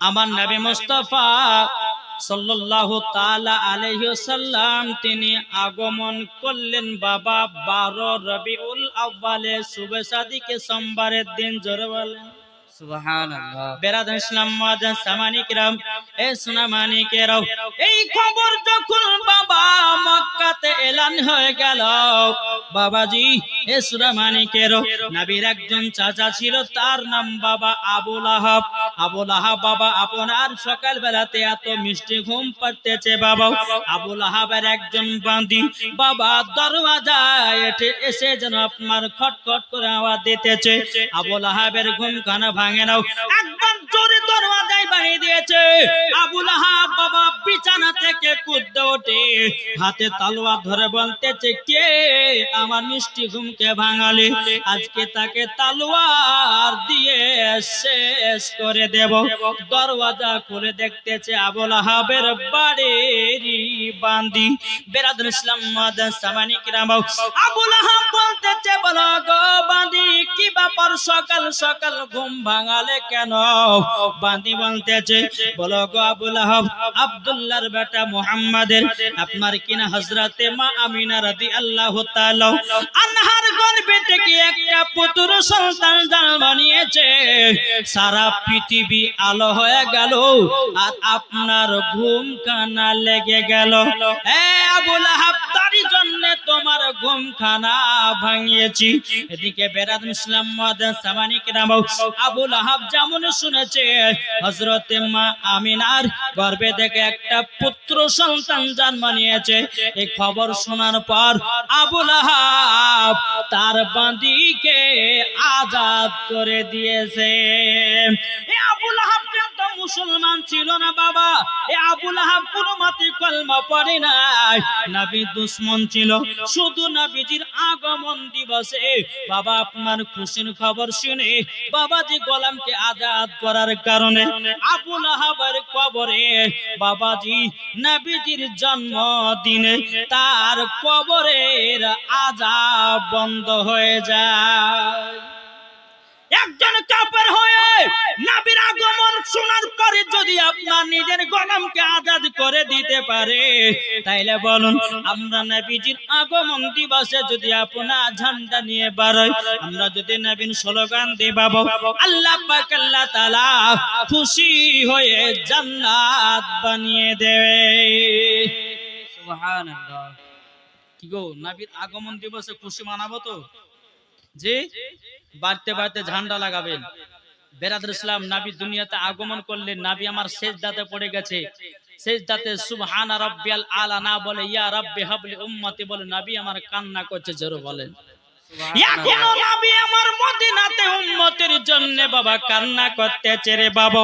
আমার নবী মুস্তফা সাল্লাল্লাহু তাআলা আলাইহি তিনি আগমন করলেন বাবা 12 রবিউল আউয়ালে শুভ সাদিকে সোমবারের দিন জোরে বলেন। একজন চাচা ছিল, তার নাম বাবা আবুল আহাব। আবুল আহাব বাবা আপনার সকাল বেলাতে এত মিষ্টি ঘুম পাড়তেছে বাবা আবুল আহাবের একজন বান্দি বাবা দরওয়াজায় এসে যেন আপনার খটখট করে আওয়াজ দিতেছে। আবুল আহাবের ঘুম খানা ভাঙে নাও। একবার জোরে দরওয়াজায় বাড়িয়ে দিয়েছে। আবুল আহাব বাবা থেকে কুদ্দে ওঠে, হাতে তালোয়ার ধরে বলতেছে, কে আমার মিষ্টি ঘুমকে ভাঙালে? আজকে তাকে তালোয়ার দিয়ে শেষ করে দেব। দরওয়াজা খুলে দেখতেছে আবুল আহাবের বাড়ির বান্দি। বেরাদুল ইসলাম মাদান সামানি কিরাম আবুল আহাব বলতেছে, বলো গো বান্দি, কি ব্যাপার? সকাল সকাল ঘুম ভাঙালে কেন? বান্দি বলতেছে, বলো গো আবুল আহাব, আব্দুল্লাহর বেটা মুহাম্মাদের। আপনার কিনা হযরতে মা আমিনা রাদিয়াল্লাহু তাআলা আনহার গর্ভে থেকে একটা পুত্র সন্তান জন্ম নিয়েছে? সারা পৃথিবী আলো হয়ে গেল আর আপনার ঘুম কানা লেগে গেল। এ আবুল আহাব তারই জন্য তোমার ঘুম খানা ভাঙিয়েছি। এদিকে বেরাদ ইসলাম মাদান সামানি কিরাম আবুল আহাব যেমন শুনেছে, হযরতে মা আমিনার গর্ভে থেকে একটা পুত্র সন্তান জন্ম নিয়েছে। এই খবর শোনার পর আবুল আহাব তার বাঁদিকে আজাদ করে দিয়েছে। আবুল আহাব মুসলমান ছিল না বাবা। এ আবুল আহাব কোন মাতে কলমা পড়ে নাই। নবী দুশ্মন ছিল। শুধু নবীজির আগমন দিবসে। বাবা, আপনার খুশির খবর শুনে বাবাজি গোলামকে আজাদ করার কারণে আবুল আহাবের কবরে বাবাজি নবীজির জন্মদিনে তার কবরের আজাব বন্ধ হয়ে যায়। একজন কাপড় হয়ে নবীর আগমন শোনার পরে যদি আপনার নিজের গোলামকে আজাদ করে দিতে পারে, তাইলে বলুন, আমরা নবীজির আগমন দিবসে যদি আপনার ঝান্ডা নিয়ে বাড়াই আমরা যদি নবীন স্লোগান দিয়ে বাবু আল্লাহ পাক তাআলা খুশি হয়ে জান্নাত বানিয়ে দেবে। সুবহানাল্লাহ। কি গো, নবীর আগমন দিবসে খুশি মানাবো তো? যে বাড়তে বাড়তে ঝান্ডা লাগাবেন। বেরাদুল ইসলাম নাবি দুনিয়াতে আগমন করলেন নাবি আমার শেষ দাতে পড়ে গেছে। শেষ দাতে সুবহানা রাব্বিয়াল আলা না বলে, ইয়া রাব্বি হাবলি উম্মতি বলে নাবি আমার কান্না করছে, জোরে বলেন। এখনও নবী আমার মদিনাতে উম্মতের জন্য বাবা কান্না করতেছে রে বাবা।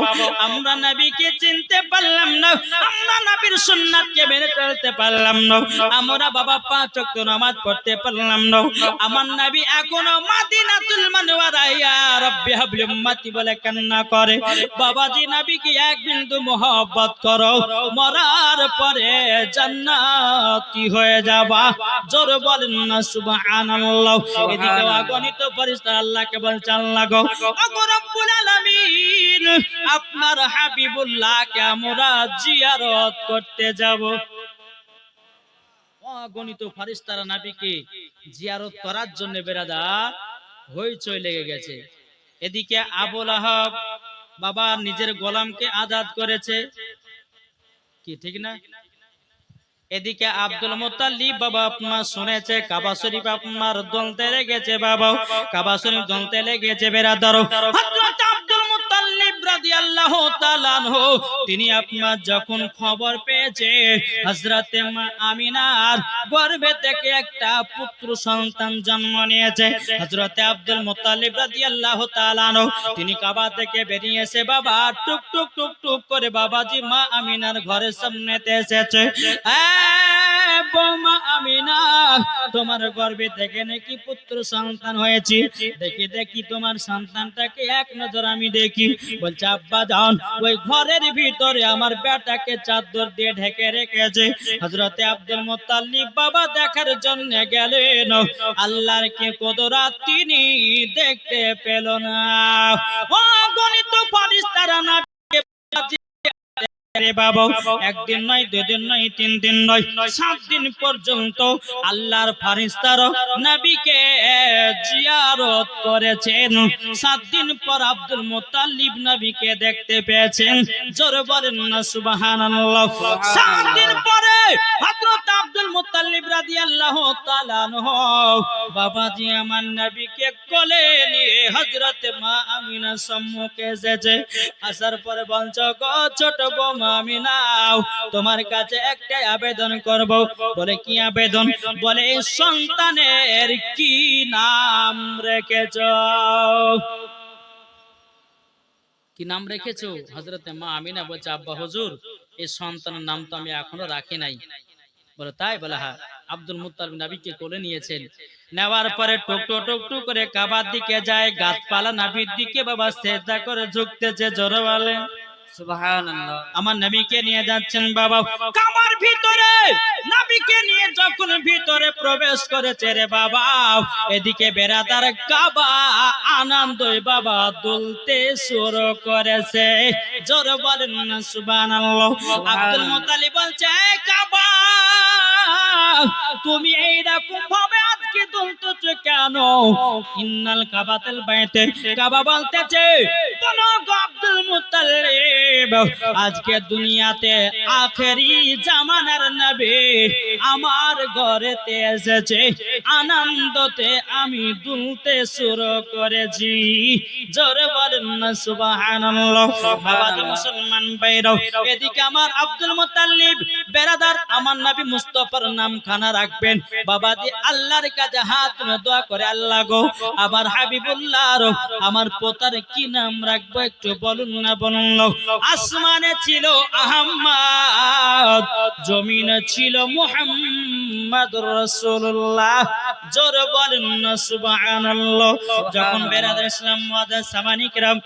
আমরা চিনতে পারলাম না, আমরা চলতে পারলাম না। আমরা বাবা নামাজ পড়তে পারলাম না। আমার নবী এখনও রাব্বি হাবলি উম্মতি বলে কান্না করে। বাবাজি নবীকে এক বিন্দু মোহব্বত করো মরার পরে জান্নাতি হয়ে যাবা। জোর বলেন না সুবহানাল্লাহ। এদিকে অগণিত ফেরেশতা আল্লাহকে বলছে আল্লাহ গো রব্বুল আলামিন আপনার হাবিবুল্লাহকে আমরা জিয়ারত করতে যাব। অগণিত ফারিস্তারা নাবিকে জিয়ারত করার জন্য বেরাদা হইচই লেগে গেছে। এদিকে আবুল আহাব বাবা নিজের গোলামকে আজাদ করেছে। কি, ঠিক না? এদিকে আব্দুল মোতালিব বাবা আপনার শুনেছে, কাবা শরীফ আপনার দলতে লেগেছে বাবা কাবা শরীফ দলতে লেগেছে বেড়া হযরত তিনি আপনার যখন খবর পেয়েছে আমিনার থেকে একটা পুত্র সন্তান জন্ম নিয়েছে। হযরতে আব্দুল মুতাল্লিব রাদিয়াল্লাহু তিনি কাবা থেকে বেরিয়ে এসে বাবা টুক টুক টুক টুক করে বাবাজি মা আমিনার ঘরের সামনেতে এসেছে। এ বৌমা তোমার থেকে নাকি পুত্র সন্তান দেখি দেখি তোমার সন্তানটাকে এক নজর আমি দেখি। বলছে, আব্বা ওই ঘরের ভিতরে আমার বেটাকে চাদর দিয়ে ঢেকে রেখেছে। হজরতে আব্দুল বাবা দেখার জন্য গেলেন। আল্লাহর কে কদরাত তিনি দেখতে পেল না। ও গণিত ফারিস্তারা না রে বাবা, একদিন নয়, দুদিন নয়, তিন দিন নয়, সাত দিন পর্যন্ত আল্লাহর ফারিস্তার নবীকে জিয়ারত করেছেন। সাত দিন পর আব্দুল মুত্তালিব নবীকে দেখতে পেয়েছেন। জোর বলেন না দিন পরে হযরত মা আমিনা আসার পরে বঞ্চ ছোট তোমার কাছে একটাই আবেদন করব। বলে, কি আবেদন? বলে সন্তানের কি নাম রেখেছ? কি নাম রেখেছো? হজরতে মা আমিনা বলছে, আব্বা হজুর, এই সন্তানের নাম তো আমি এখনও রাখি নাই। বলে, তাই? বলে হা আব্দুল মুতাল নাবিকে কোলে নিয়েছেন। নেওয়ার পরে টুকটু টুকটু করে কাবার দিকে যায়, গাছপালা নাভির দিকে বাবা সেজদা করে ঝুঁকতেছে জোরে বলেন সুবহানাল্লাহ আমার নবীকে নিয়ে যাচ্ছেন বাবা। কাবার ভিতরে, নবীকে নিয়ে যখন ভিতরে প্রবেশ করেছে রে বাবা, এদিকে বেড়াদার কাবা আনন্দ বাবা দুলতে শুরু করেছে। জোর বলেন না, সুবহানাল্লাহ। আব্দুল মুতালিব বলছে, "এই কাবা, তুমি এইরকম ভাবে দুলতেছো কেন? ইন্নাল কাবাতাল বাইতে। কাবা বলতেছে বলো গো আব্দুল মুতালিব আজকে দুনিয়াতে আখেরি জামানার নবী আমার ঘরেতে এসেছে। আনন্দতে আমি দুলতে শুরু করেছি। জোরে বলেন না, সুবহানাল্লাহ। বাবা মুসলমান এদিকে আমার আব্দুল মুতাল্লিব বেরাদার, আমার নবী মুস্তাফার নাম খানা রাখবেন। বাবাজি আল্লাহর কাছে হাত তুলে দোয়া করে, আল্লাহ গো আবার হাবিবুল্লাহ আমার পোতার কি নাম রাখব একটু বলুন না, বলুন। আসমানে ছিল আহম্মদ, জমিনে ছিল মুহাম্মদ রাসূলুল্লাহ জোর বলেন না, সুবহানাল্লাহ যখন বেরাদার ইসলাম ওয়াদা সামানিকরাম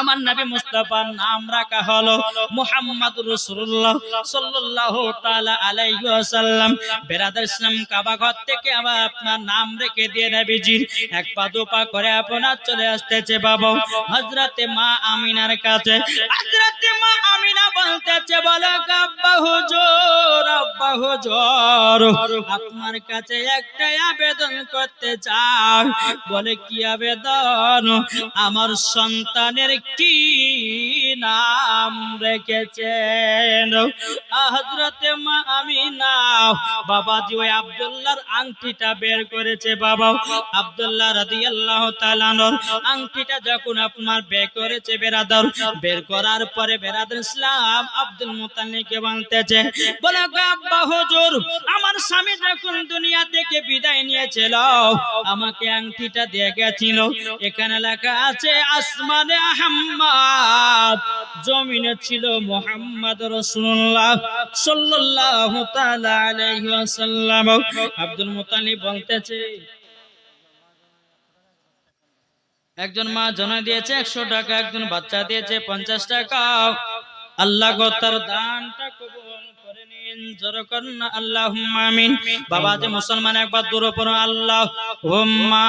আমার নবী মুস্তাফার নাম রাখা হলো মুহাম্মদ রাসূলুল্লাহ সাল্লাল্লাহু তাআলা আলাইহি ওয়াসাল্লাম। বেরাদার ইসলাম কাবা ঘর থেকে আবার আপনার নাম রেখে দিয়ে নবীজির এক পা দু পা করে আপনার চলে আসতেছে বাবা। হযরতে মা আমিনার কাছে, হযরতে মা আমিনা বলতেছে, বলো আব্বা হুজুর আব্বা হুজুর, আপনার কাছে একটা আবেদন করতে চাই। বলে, কি আবেদন? আমার সন্তানের কি নাম রেখেছেন। হজরতে মা আমিনা, বাবাজি ওই আব্দুল্লাহর আংটিটা বের করেছে, বাবা। আব্দুল্লাহ রাদিয়াল্লাহু তাআলা আনহর আংটিটা যখন আপনার বের করেছে বেরাদর, বের করার পরে বেরাদর ইসলাম আব্দুল মুতাল্লিবকে বলতেছে বলে আব্বা হুজুর, আমার স্বামী যখন দুনিয়া থেকে বিদায় নিয়েছিল, আমাকে আংটিটা দিয়ে গেছিল এখানে লেখা আছে, আসমানে আহম্মদ জমিনে ছিল মোহাম্মদ তাআলা আলাইহি ওয়াসাল্লাম। আব্দুল মুতালিব বলতেছে, একজন মা জনা দিয়েছে একশো টাকা, একজন বাচ্চা দিয়েছে পঞ্চাশ টাকা। আল্লাহ গো তার দানটা কবুল করে নিন, জোর করুন আল্লাহ আমিন। বাবা যে মুসলমান, একবার দূর পড়ো আল্লাহ হুম্মা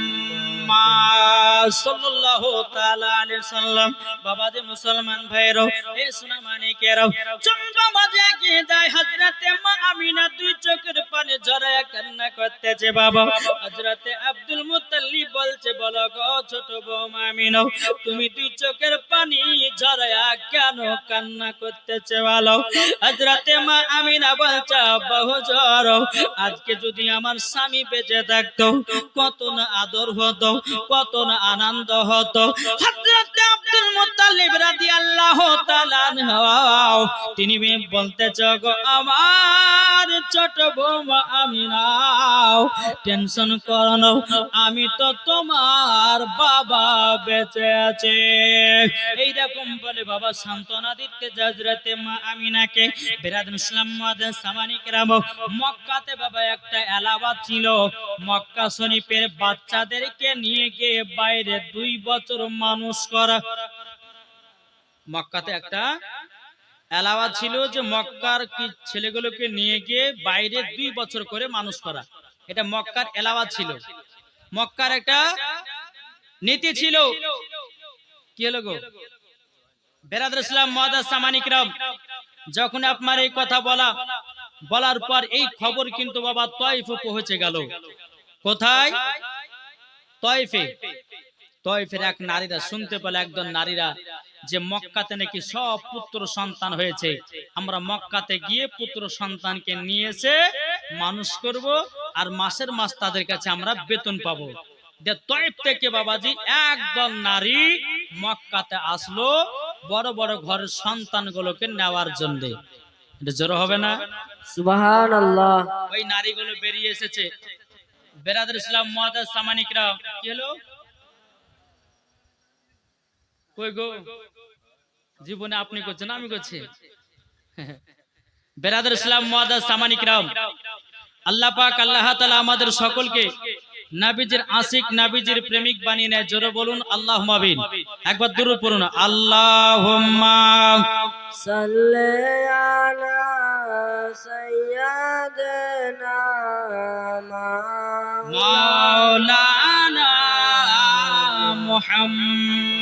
বাবা মুসলমান মা আমিনা দুই চোখের পানি কান্না করতেছে, বাবা। আব্দুল বলছে ছোট তুমি দুই চোখের পানি কেন কেন কান্না করতেছে, বলো। হজরতে মা আমিনা বলছে বহু জ্বর, আজকে যদি আমার স্বামী বেঁচে থাকতো, কত না আদর হতো, কত না আনন্দ হতো। আব্দুল তিনি বলতেছ গো আমার ছোট বৌমা আমিনা টেনশন করো আমি তো তোমার বাবা বেঁচে আছে। এইরকম বলে বাবা সান্ত্বনা দিতে হজরতে মা আমিনাকে। বেরাদুল ইসলাম মুয়াজ্জিন সামানি কেরাম, মক্কাতে বাবা একটা এলাহাবাদ ছিল। মক্কা শরীফের বাচ্চাদেরকে নিয়ে গিয়ে বাইরে দুই বছর মানুষ করা। মক্কাতে একটা এলাহাবাদ ছিল যে মক্কার কি ছেলেগুলোকে নিয়ে গিয়ে বাইরে দুই বছর করে মানুষ করা। এটা মক্কার এলাহাবাদ ছিল। মক্কার একটা নীতি ছিল। কি হলো গো? বেরাদুল ইসলাম মুয়াজ্জিন সামানি কেরাম, যখন আপনার এই কথা বলা, বলার পর এই খবর কিন্তু বাবা তয়ফে পৌঁছে গেল। কোথায়? তয়ফে। তয়ফের এক নারীরা শুনতে পেল একজন নারীরা যে মক্কাতে নাকি সব পুত্র সন্তান হয়েছে। আমরা মক্কাতে গিয়ে পুত্র সন্তানকে নিয়ে এসে মানুষ করব আর মাসের মাস তাদের কাছে আমরা বেতন পাবো। যে তয়ফ থেকে বাবাজি একদল নারী মক্কাতে আসলো বড় বড় ঘরের সন্তানগুলোকে নেওয়ার জন্য। এটা জোর হবে না? সুবহান আল্লাহ ওই নারীগুলো বেরিয়ে এসেছে। বেরাদুল ইসলাম মুয়াজ্জিন সামানিকরা কি হলো? কই গো? জীবনে আপনি করছেন আমি করছি। বেরাদুল ইসলাম মুয়াজ্জিন সামানিকরাম আল্লাহ পাক আল্লাহ তাআলা আমাদের সকলকে নাবিজের আশিক নাবিজের প্রেমিক বানিয়ে নেয়। জোরে বলুন আল্লাহ মাবিন একবার দূর পড়ুন আল্লাহুম্মা। সাল্লি আলা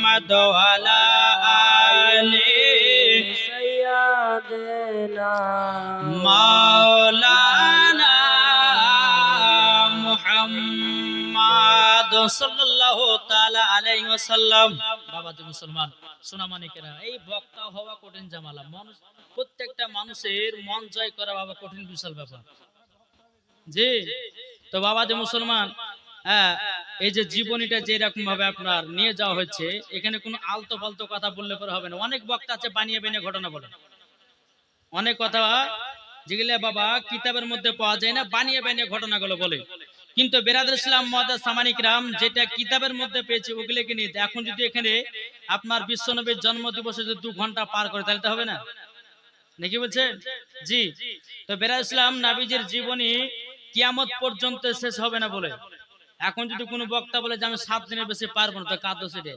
মাওলানা মুহাম্মদ ওয়ালা আলি সাইয়্যিদিনা মাওলানা মুহাম্মদ সাল্লাল্লাহু তাআলা আলাইহি ওয়াসাল্লাম বাবা যে মুসলমান সোনা মানিকেরা এই বক্তা হওয়া কঠিন জামালা মানুষ প্রত্যেকটা মানুষের মন জয় করা বাবা কঠিন বিশাল ব্যাপার জি তো বাবা যে মুসলমান হ্যাঁ এই যে জীবনীটা যে রকম ভাবে আপনার নিয়ে যাওয়া হচ্ছে এখানে কোনো আলতো ফালতো কথা বললে পরে হবে না। অনেক বক্তা আছে বানিয়ে বানিয়ে ঘটনা বলে। অনেক কথা যেগুলো বাবা কিতাবের মধ্যে পাওয়া যায় না, বানিয়ে বানিয়ে ঘটনাগুলো বলে। কিন্তু বেরাদুল ইসলাম মহাদাস সামানিক রাম যেটা কিতাবের মধ্যে পেয়েছে, ওগুলোকে নিয়ে এখন যদি এখানে আপনার বিশ্বনবীর জন্ম দিবসে যদি দু ঘণ্টা পার করে, তাহলে তো হবে না? নাকি বলছেন? জি। তো বেরাদ ইসলাম নাবিজের জীবনী কিয়ামত পর্যন্ত শেষ হবে না বলে। এখন যদি কোনো বক্তা বলে যে আমি সাত দিনের বেশি পারব না, তো কাঁদো সেটে।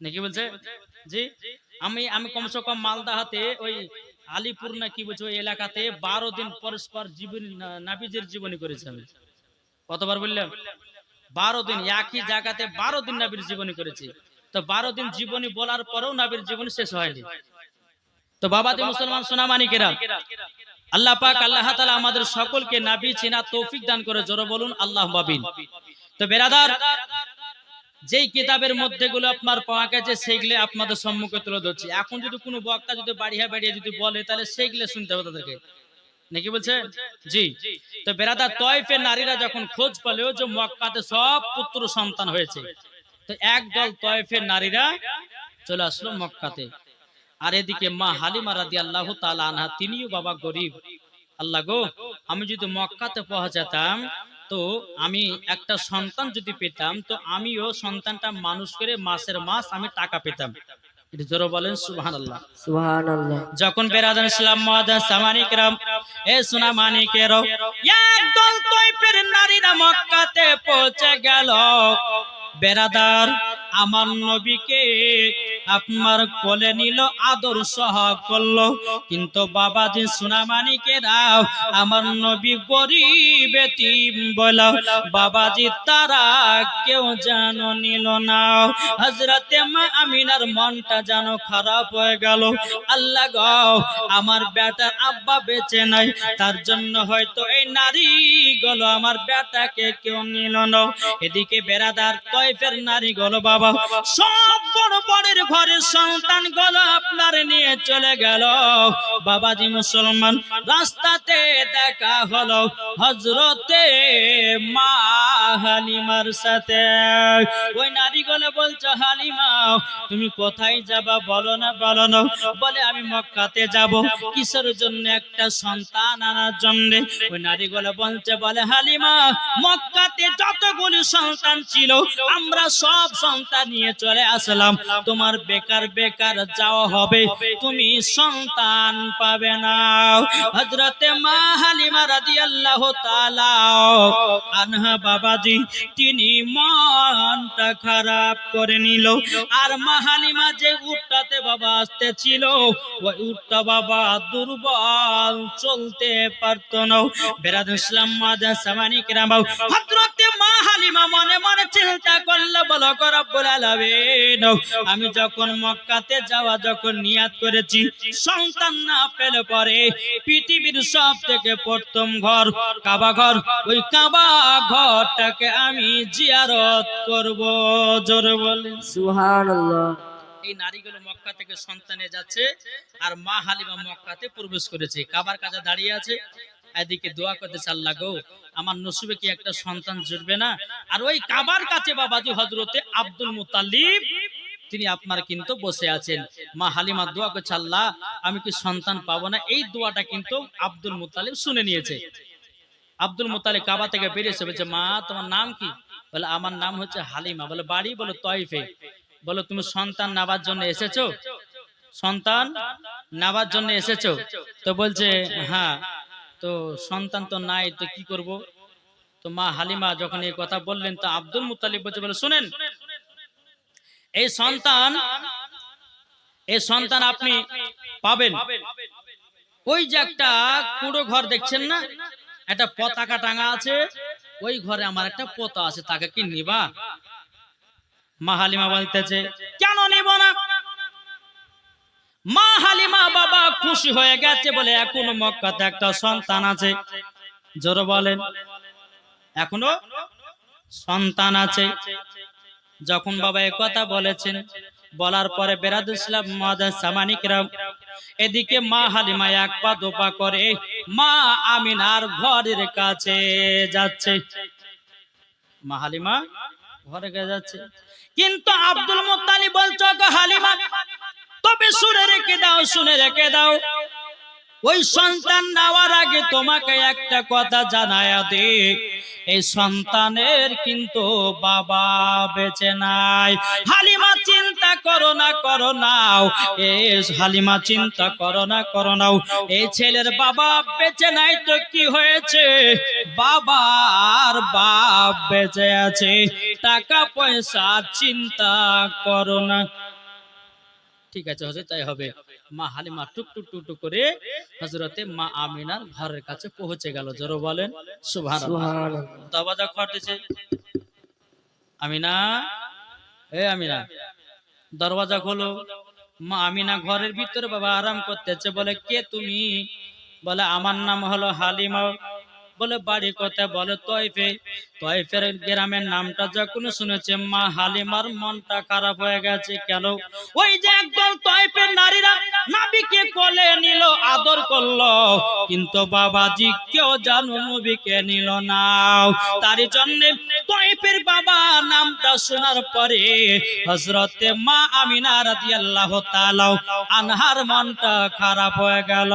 নাকি বলছে? জি? আমি আমি কমসে কম মালদা হাতে ওই আলিপুর না কি বলছে, ওই এলাকাতে বারো দিন পরস্পর জীবনী নাবিজের জীবনী করেছি আমি। কতবার বললাম? বারো দিন, একই জায়গাতে বারো দিন নাবির জীবনী করেছি। তো বারো দিন জীবনী বলার পরেও নাবির জীবনী শেষ হয়নি। তো বাবা দি মুসলমান সোনা মানিকেরা আল্লাহ পাক, আল্লাহ তাআলা আমাদের সকলকে নাবি চেনা তৌফিক দান করে, জোরে বলুন আল্লাহ মাবিন তো বেরাদার, যেই কিতাবের মধ্যে গুলো আপনার পাওয়া গেছে সেইগুলো আপনাদের সম্মুখে তুলে ধরছি। এখন যদি কোনো বক্তা যদি বাড়িয়া বাড়িয়ে যদি বলে, তাহলে সেইগুলো শুনতে হবে তাদেরকে। নাকি বলছে জি। তো বেরাদার তয়ফের নারীরা যখন খোঁজ পেলেও যে মক্কাতে সব পুত্র সন্তান হয়েছে। তো একদল তয়ফের নারীরা চলে আসলো মক্কাতে। আর এদিকে মা হালিমা রাদি আল্লাহ আনহা তিনিও বাবা গরিব। আল্লাহ গো আমি যদি মক্কাতে পৌঁছাতাম তো আমি একটা সন্তান যদি পেতাম তো আমিও সন্তানটা মানুষ করে মাসের মাস আমি টাকা পেতাম। জোরে বলেন সুবহান আল্লাহ সুবহান আল্লাহ যখন বেরাদান ইসলাম মহাদান সামানিকরাম এ সোনা মানিকের একদল তৈপের নারীরা মক্কাতে পৌঁছে গেল। বেরাদার আমার নবীকে আপনার কোলে নিল আদর সহ করল। কিন্তু বাবাজি সোনামানিকেরা আমার নবী গরিব এতিম বল। বাবাজি তারা কেউ যেন নিল না। হজরতে মা আমিনার মনটা যেন খারাপ হয়ে গেল। আল্লাহ গো, আমার বেটার আব্বা বেঁচে নাই, তার জন্য হয়তো এই নারী গুলো আমার বেটাকে কেউ নিল না। এদিকে বেড়াদার তয়ফের নারী গুলো বাবা, সব বড় বড়ের ঘরের সন্তানগুলো আপনার নিয়ে চলে গেল। বাবাজি মুসলমান, রাস্তাতে দেখা হলো হজরতে মা হালিমার সাথে। ওই নারীগুলো বলছো, হালিমা, তুমি কোথায় যাবা? বলো না বলো না। বলে, আমি মক্কাতে যাব। কিসের জন্য একটা সন্তান আনার জন্য? ওই নারীগুলো বলছে, বলে, হালিমা, মক্কাতে যতগুলি সন্তান ছিল, আমরা সব সন্তান নিয়ে চলে আসলাম। তোমার বেকার বেকার যাওয়া হবে। তুমি সন্তান পাবে না। হজরতে মা হালিমা রাদিয়াল্লাহু তাআলা, আনহা বাবাজি, তিনি মনটা খারাপ করে নিল। আর মা হালিমা যে উটটাতে বাবা আসতে ছিল ওই উটটা বাবা দুর্বল চলতে পারতো না। বেরাদ ইসলাম মাদা সামানিক রামাও, হযরতে মা মনে মনে চিন্তা করল, বলো রব্বুল আলামিন, আমি যখন মক্কাতে যাওয়া যখন নিয়াত করেছি সন্তান না পেলে পরে পৃথিবীর সব থেকে প্রথম ঘর কাবা ঘর। ওই কাবা ঘরটাকে আমি জিয়ারত করব। জোরে বলেন। সুবহানাল্লাহ। এই নারীগুলো মক্কা থেকে সন্তানে যাচ্ছে আর মা হালিমা মক্কাতে প্রবেশ করেছে। কাবার কাছে দাঁড়িয়ে আছে। এদিকে দোয়া করতেছে আল্লাহ গো আমার নসিবে কি একটা সন্তান জুটবে না? আর ওই কাবার কাছে বাবাজি হজরতে আব্দুল মুতালিব তিনি আপনার কিন্তু বসে আছেন। মা হালিমা দোয়া করছে, আল্লাহ, আমি কি সন্তান পাবো না? এই দোয়াটা কিন্তু আব্দুল মুতালিব শুনে নিয়েছে। আব্দুল মুতালিব কাবা থেকে বেরিয়েছে বলছে, মা, তোমার নাম কি? বলে, আমার নাম হচ্ছে হালিমা। বলে, বাড়ি? বলে, তয়ফে। বলো, তুমি সন্তান নেবার জন্য এসেছ? সন্তান নেবার জন্য এসেছ? তো বলছে হ্যাঁ। তো সন্তান তো নাই, তো কি করব? তো মা হালিমা যখন এই কথা বললেন, তো আব্দুল মুতালিব বলছে, বলে, শুনেন এই সন্তান এই সন্তান আপনি পাবেন। ওই যে একটা কুড়ো ঘর দেখছেন না? একটা পতাকা টাঙা আছে। ওই ঘরে আমার একটা পোতা আছে, তাকে কি নিবা? মা হালিমা বলতেছে, কেন নিব না? মা হালিমা বাবা খুশি হয়ে গেছে বলে এখনও মক্কাতে একটা সন্তান আছে। জোরে বলেন, এখনও সন্তান আছে। যখন বাবা কথা বলেছেন, বলার পরে বেরাদ ইসলাম সামানিকরাম এদিকে মা হালিমা এক পা দোপা করে, মা আমিনার ঘরের কাছে যাচ্ছে। মা হালিমা ঘরে যাচ্ছে। কিন্তু আব্দুল মুত্তালি বলছো হালিমা, তবে শুনে রেখে দাও, শুনে রেখে দাও। ওই সন্তান নেওয়ার আগে তোমাকে একটা কথা জানায়া দে এই সন্তানের কিন্তু বাবা বেঁচে নাই। হালিমা চিন্তা করো না, করো নাও। এ হালিমা চিন্তা করো না, করো নাও। এই ছেলের বাবা বেঁচে নাই তো কি হয়েছে? বাবার বাপ বেঁচে আছে। টাকা পয়সা চিন্তা করো না। ঠিক আছে হজরত তাই হবে। মা হালিমা টুক টুক টুক টুক করে হজরতে মা আমিনার ঘরের কাছে পৌঁছে গেল। জোর বলেন সুবহানাল্লাহ। দরওয়াজা খোয়াতেছে আমিনা? এ আমিনা দরওয়াজা খোলো। মা আমিনা ঘরের ভিতরে বাবা আরাম করতেছে। বলে কে তুমি? বলে আমার নাম হলো হালিমা বলে বাড়ি কথা বলে তয়ফে। তয়ফের গ্রামের নামটা যখন শুনেছে, মা হালিমার মনটা খারাপ হয়ে গেছে কেন? ওই যে একদল তয়ফের নারীরা নাবিকে কোলে নিল, আদর করল। কিন্তু বাবাজি কেউ জানো নবীকে নিল না। তারই জন্য তয়ফের বাবা নামটা শোনার পরে হযরতে মা আমিনা রাদিয়াল্লাহু তাআলা আনহার মনটা খারাপ হয়ে গেল।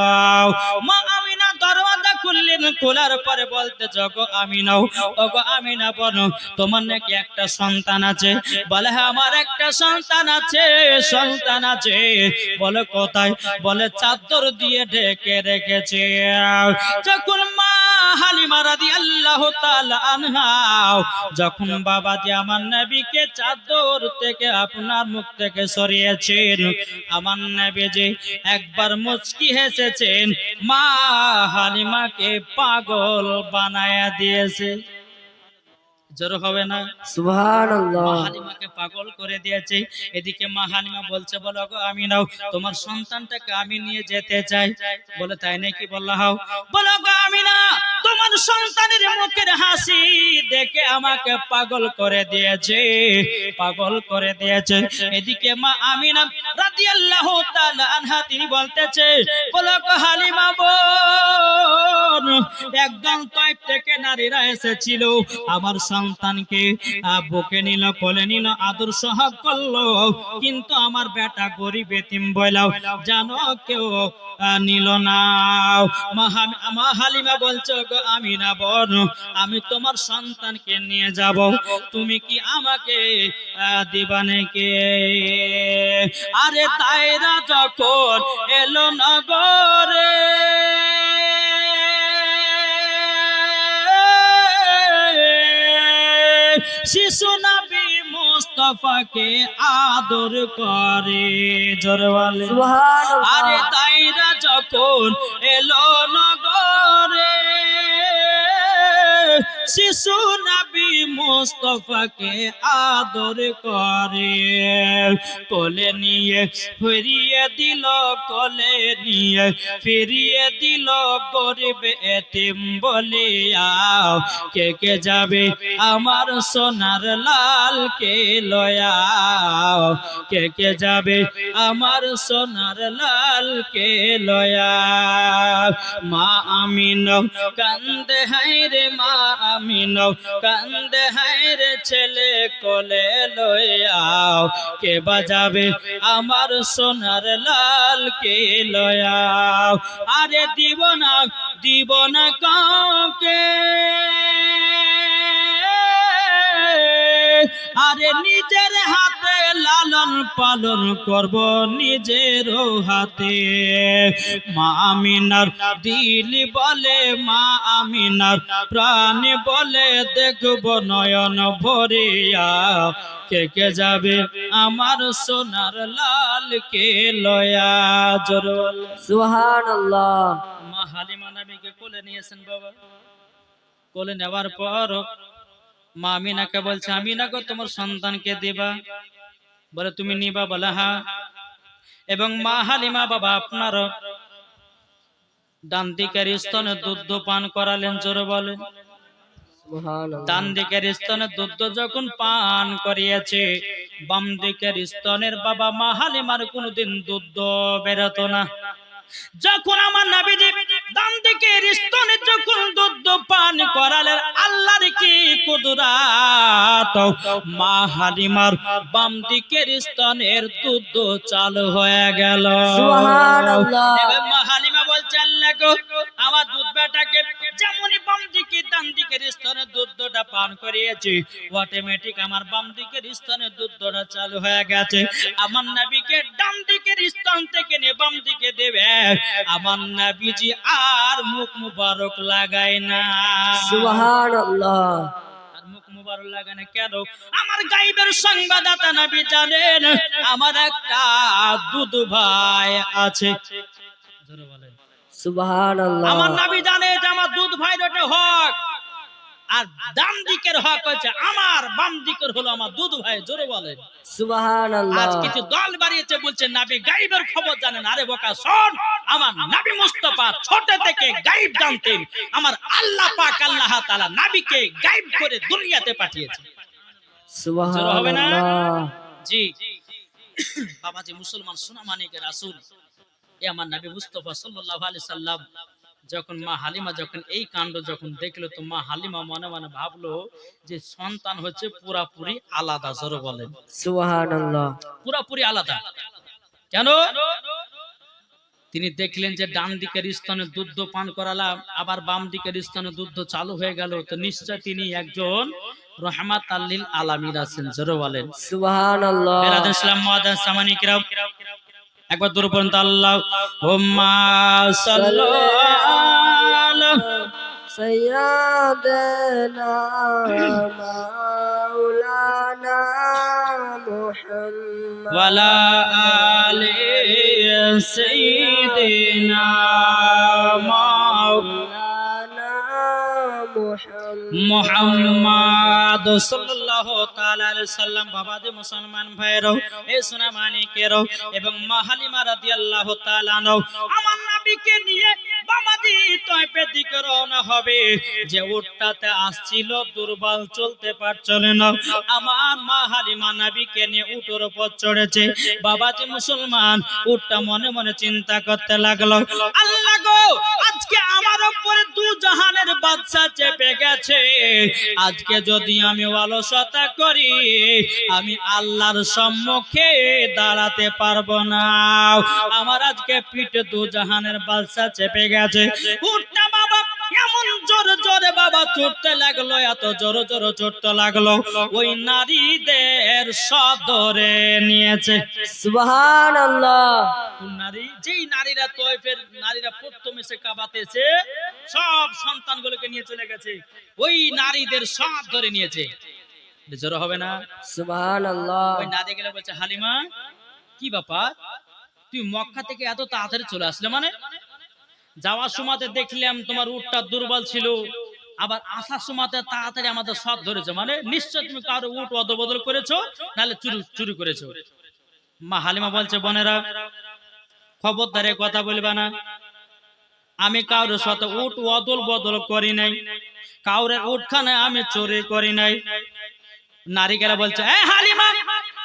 মা আমিনা দরওয়াজা খুললেন, খোলার পরে বলতে জগো আমিনাও ওগো আমিনা বলো তোমার নাকি একটা সন্তান আছে? বলে হ্যাঁ আমার একটা সন্তান আছে সন্তান আছে। বলে, কোথায়? বলে, চাদর দিয়ে ঢেকে রেখেছে। যখন মা হালিমা রাদিয়াল্লাহু তাআলা আনহা যখন বাবা বাবাজি আমার নবীকে চাদর থেকে আপনার মুখ থেকে সরিয়েছেন, আমার নবী যে একবার মুচকি হেসেছেন, মা হালিমাকে পাগল বানায়া দিয়েছে। জোর হবে না। মাহালিমাকে পাগল করে দিয়েছে। এদিকে মাহালিমা বলছে বলো গো আমি নাও তোমার সন্তানটাকে আমি নিয়ে যেতে চাই। বলে তাই নাকি বললা হাও? বলো গো আমি না তোমার সন্তানের মুখের হাসি দেখে আমাকে পাগল করে দিয়েছে পাগল করে দিয়েছে। এদিকে মা আমিনা রাদিয়াল্লাহু তাআলা আনহা তিনি বলতেছে বলো গো হালিমা বোন একদম তাইপ থেকে নারীরা এসেছিল আমার সন্তানকে বুকে নিল কোলে নিল আদর সহাগ করল। কিন্তু আমার বেটা গরিব এতিম বইলাও জানো কেউ নিল না। মা বলছো গো আমি না বন আমি তোমার সন্তানকে নিয়ে যাব। তুমি কি আমাকে আহ, দিবা নাকি? আরে তাইরা যখন এলো নগরে মুস্তফাকে আদর করে জোরওয়ালে। আরে তাইরা যখন এলো নগরে শিশু নবী মুস্তফাকে আদর করে কোলে নিয়ে ফিরিয়ে দিল কোলে নিয়ে, ফিরিয়ে দিল গরিব এতিম বলিয়া। কে কে যাবে আমার সোনার লাল কে লয়া? কে কে যাবে আমার সোনার লাল কে লয়া? মা আমিন, কান্দে হাইরে মা আমিন, কান্দে হাইরে ছেলে কোলে লয়াও কে বাজাবে? আমার সোনার লাল কে লয়া? আরে দিব না দিব না কাউকে। আরে নিজের হাতে লালন পালন করব নিজের হাতে। মা আমিনার দিল বলে মা আমিনার প্রাণ বলে দেখব নয়ন ভরিয়া। কে কে যাবে আমার সোনার লাল কে লয়া? জোর সুবহানাল্লাহ। মা হালিমা নবীকে কোলে নিয়েছেন বাবা। কোলে নেওয়ার পর মা আমিনাকে বলছে আমিনা গো তোমার সন্তানকে দিবা। বলে তুমি নিবা বলে হ্যাঁ এবং মা হালিমা বাবা আপনার ডান দিকের স্তনে দুধ পান করালেন জোরে বলেন সুবহানাল্লাহ। ডান দিকের স্তনে দুধ যখন পান করিয়েছে বাম দিকের স্তনের বাবা মা হালিমার কোনোদিন দুধ বেরোতো না। যখন আমার নাবিজি ডান দিকের স্তনে যখন দুধ পান করালেন আল্লাহর কি কুদরাত মা হালিমার বাম দিকের স্তনের দুধ চালু হয়ে গেল সুবহানাল্লাহ। মা হালিমা বলছে আল্লাহ গো আমার দুধ বেটাকে ডান দিকের স্তনে দুধটা পান করিয়েছি। অটোমেটিক আমার বাম দিকের স্তনে দুধটা চালু হয়ে গেছে। আমার নাবিকে ডান দিকের স্তন থেকে নিয়ে বাম দিকে দেবে। আমার নাবিজি আর মুখ মুবারক লাগায় না। সুবহানাল্লাহ। মুবারক লাগায় না কেন? আমার গাইবের সংবাদদাতা নবী জানেন আমার একটা দুধ ভাই আছে। সুবহানাল্লাহ। আমার নাবি জানে যে আমার দুধ ভাই ওটা হক। আর ডান দিকের হক হচ্ছে আমার বাম দিকের হলো আমার দুধ ভাই জোরে সুবহানাল্লাহ। আজ কিছু দল বাড়িয়েছে বলছে নাবি গাইবের খবর জানেন। আরে বোকা শোন আমার নাবি মুস্তফা ছোট থেকে গাইব জানতেন আমার আল্লাহ পাক আল্লাহ তাআলা নাবিকে গাইব করে দুনিয়াতে পাঠিয়েছে। হবে না? জি। বাবাজি মুসলমান সোনা মানিকের রাসূল। এ আমার নবী মুস্তাফা সাল্লাল্লাহু আলাইহি সাল্লাম যখন মা হালিমা যখন এই কাণ্ড যখন দেখল তো মা হালিমা মনে মনে ভাবলো যে সন্তান হচ্ছে পুরাপুরি আলাদা জোরে বলেন। পুরাপুরি আলাদা। কেন? তিনি দেখলেন যে ডান দিকের স্তনে দুধ পান করালাম আবার বাম দিকের স্তনে দুধ চালু হয়ে গেল। তো নিশ্চয় তিনি একজন রহমাত আল্লিল আলামিন আছেন জোরে বলেন। সুবহানাল্লাহ। ইসলাম মুআদ্দান সামানি কিরাম একবার দূর পর্যন্ত আল্লাহ হুম্মা সাল্লু আলা سيدنا مولانا محمد ওয়ালা আলি সাইয়্যিদিনা মাওলানা مولانا محمد মোহাম্মদ সাল্লাল্লাহু তাআলা আলাইহি সাল্লাম বাবাজি মুসলমান ভাইরাও এই সোনা মানিকেরাও এবং মা হালিমা রাদিয়াল্লাহু তাআলা আনহু আমার নবীকে নিয়ে দুর্বল চলতে পারছিল বাবাজি মুসলমান মনে মনে চিন্তা করতে লাগল। আল্লাহ গো, আজকে আমার উপরে দু জাহানের বাদশা চেপে গেছে। আজকে যদি আমি অলসতা করি, আমি আল্লাহর সম্মুখে দাঁড়াতে পারব না। আমার আজকে পিঠে দু জাহানের বাদশা চেপে গেছে। উঠটা বাবা এমন জোরে জোরে বাবা চড়তে লাগল এত জোরে জোরে চড়তে লাগল। ওই নারীদের সদরে নিয়েছে। সুবহানাল্লাহ। নারী যেই নারীরা তয়ফের নারীরা প্রথমে সে কাবাতেছে সব সন্তানগুলোকে নিয়ে চলে গেছে। ওই নারীদের সব ধরে নিয়েছে। এটা হবে না? সুবহানাল্লাহ। ওই নারী গেলে বলছে হালিমা কি ব্যাপার? তুই মক্কা থেকে এত তাড়াতাড়ি চলে আসলে মানে? যাওয়ার সময়তে দেখলাম তোমার উটটা দুর্বল ছিল। আবার আসার সময়তে তাড়াতাড়ি আমাদের সব ধরেছে। মানে নিশ্চয় তুমি কারও উট অদল বদল করেছ, নাহলে চুরি চুরি করেছ। মা হালিমা বলছে, বোনেরা খবরদারে কথা বলবা না। আমি কারোর সাথে উট অদল বদল করি নাই। কাউরের উঠখানে আমি চুরি করি নাই। নারী নারীকেরা বলছে, এ হালিমা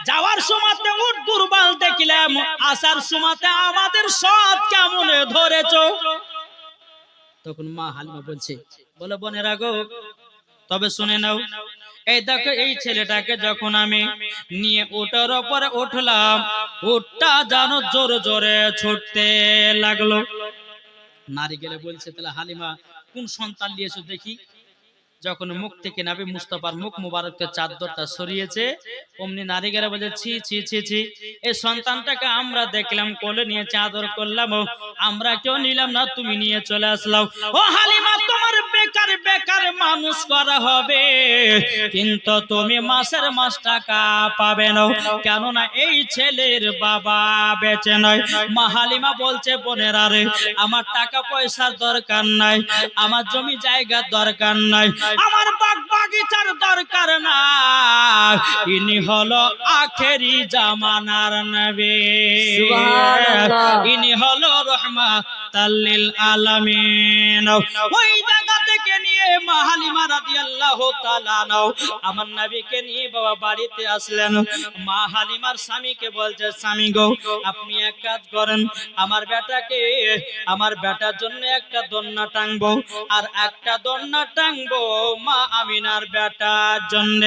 যাওয়ার সময়তে উট দুর্বল দেখিলাম, আসার সময়তে আমাদের সব কেমন ধরেছ? তখন মা হালিমা বলছে, বলে বোনেরা গো, তবে শুনে নাও, এই দেখো এই ছেলেটাকে যখন আমি নিয়ে ওটার ওপরে উঠলাম, উটটা যেন জোরে জোরে ছুটতে লাগল। নারী গেলে বলছে, তাহলে হালিমা, কোন সন্তান নিয়েছো দেখি। যখন মুখ থেকে নাবি মুস্তফার মুখ মুবারককে চাদরটা সরিয়েছে অমনি নারী গেলে বলছে ছি ছি ছি ছি এই সন্তানটাকে আমরা দেখলাম কোলে নিয়ে চাদর করলাম ও আমরা কেউ নিলাম না তুমি নিয়ে চলে আসলাম। ও হালিমা তোমার বেকার বেকার মানুষ করা হবে। কিন্তু তুমি মাসের মাস টাকা পাবে না। কেননা এই ছেলের বাবা বেঁচে নয়। মা হালিমা বলছে বোনেরা রে আমার টাকা পয়সার দরকার নাই। আমার জমি জায়গার দরকার নাই। আমার বাগ বাগিচার দরকার নাই ইনি হলো আখেরি জামানার নবী। ইনি হলো রহমা তাল্লিল আলামিন। ওই জায়গা থেকে নিয়ে মা হালিমা রাদিয়াল্লাহু আমার নবীকে নিয়ে বাবা বাড়িতে আসলেন। মা স্বামীকে বলছে, স্বামী গো, আপনি এক কাজ করেন, আমার বেটাকে, আমার বেটার জন্য একটা দন্না টাংবো আর একটা দন্না টাংবো মা আমিনার বেটার জন্য।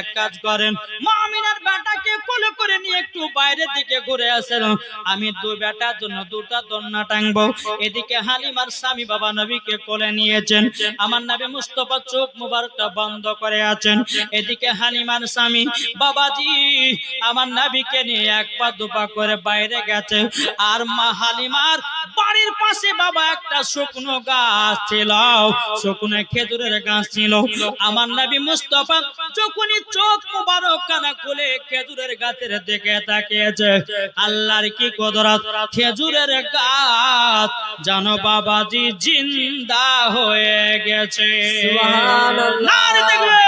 এক কাজ করেন, মা আমিনার বেটাকে কোলে করে নিয়ে একটু বাইরের দিকে ঘুরে আসেন। আমি দু বেটার জন্য দুটা দন্না টাংবো এদিকে হালিমার স্বামী বাবা নবীকে কোলে নিয়েছেন। আমার নামে মুস্তফা চোখ মুবারকটা বন্ধ করে আছেন। এদিকে হালিমার স্বামী বাবাজি আমার নাবিকে নিয়ে এক পা দুপা করে বাইরে গেছে। আর মা হালিমার বাড়ির পাশে বাবা একটা শুকনো গাছ ছিল শুকনো খেজুরের গাছ ছিল। আমার নবী মুস্তফা যখনই চোখ মুবারক কানা খুলে খেজুরের গাছের দিকে তাকিয়েছে। আল্লাহর কি কদরত? খেজুরের গাছ জানো বাবাজি জিন্দা হয়ে গেছে। দেখবে।